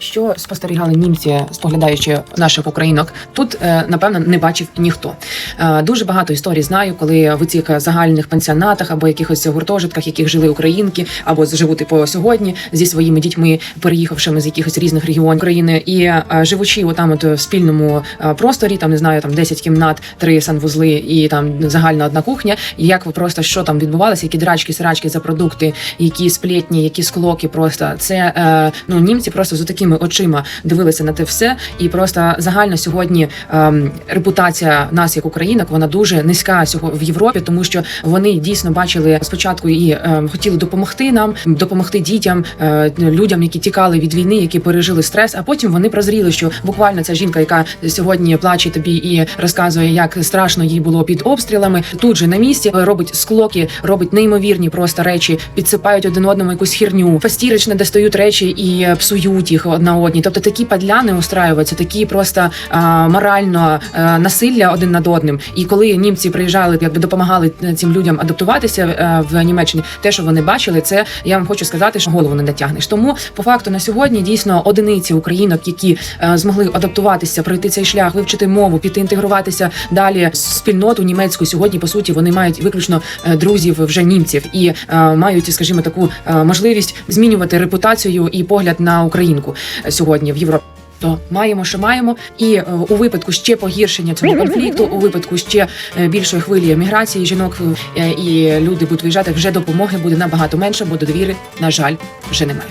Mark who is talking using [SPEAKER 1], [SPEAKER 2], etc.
[SPEAKER 1] Що спостерігали німці, споглядаючи наших українок, тут е, напевно не бачив ніхто. Е, Дуже багато історій знаю, коли в цих загальних пансіонатах або якихось гуртожитках, яких жили українки, або живуть по сьогодні зі своїми дітьми, переїхавшими з якихось різних регіонів України, і е, живучи отам, от в спільному просторі, там не знаю, там 10 кімнат, три санвузли і там загальна одна кухня. І як ви просто що там відбувалося, які драчки, срачки за продукти, які сплетні, які склоки, просто це ну німці просто з такими очима дивилися на те все, і просто загально сьогодні ем, репутація нас як українок вона дуже низька сього в Європі, тому що вони дійсно бачили спочатку і ем, хотіли допомогти нам, допомогти дітям, е, людям, які тікали від війни, які пережили стрес. А потім вони прозріли, що буквально ця жінка, яка сьогодні плаче тобі і розказує, як страшно їй було під обстрілами, тут же на місці робить склоки, робить неймовірні просто речі, підсипають один одному якусь хірню, фастірично достають речі і е, псують їх одна одній. Тобто такі падляни устраюються, такі просто а, морально а, насилля один над одним. І коли німці приїжджали, якби допомагали цим людям адаптуватися е, в Німеччині, те, що вони бачили, це я вам хочу сказати, що голову не натягнеш. Тому по факту на сьогодні дійсно одиниці українок, які е, змогли адаптуватися, пройти цей шлях, вивчити мову, піти інтегруватися далі спільноту німецьку. Сьогодні по суті вони мають виключно е, друзів вже німців і е, мають, скажімо, таку е, можливість змінювати репутацію і погляд на українку е, сьогодні в Європі. То маємо, що маємо, і е, у випадку ще погіршення цього конфлікту, у випадку ще е, більшої хвилі міграції жінок е, і люди будуть виїжджати, вже допомоги буде набагато менше, бо довіри, на жаль, вже немає.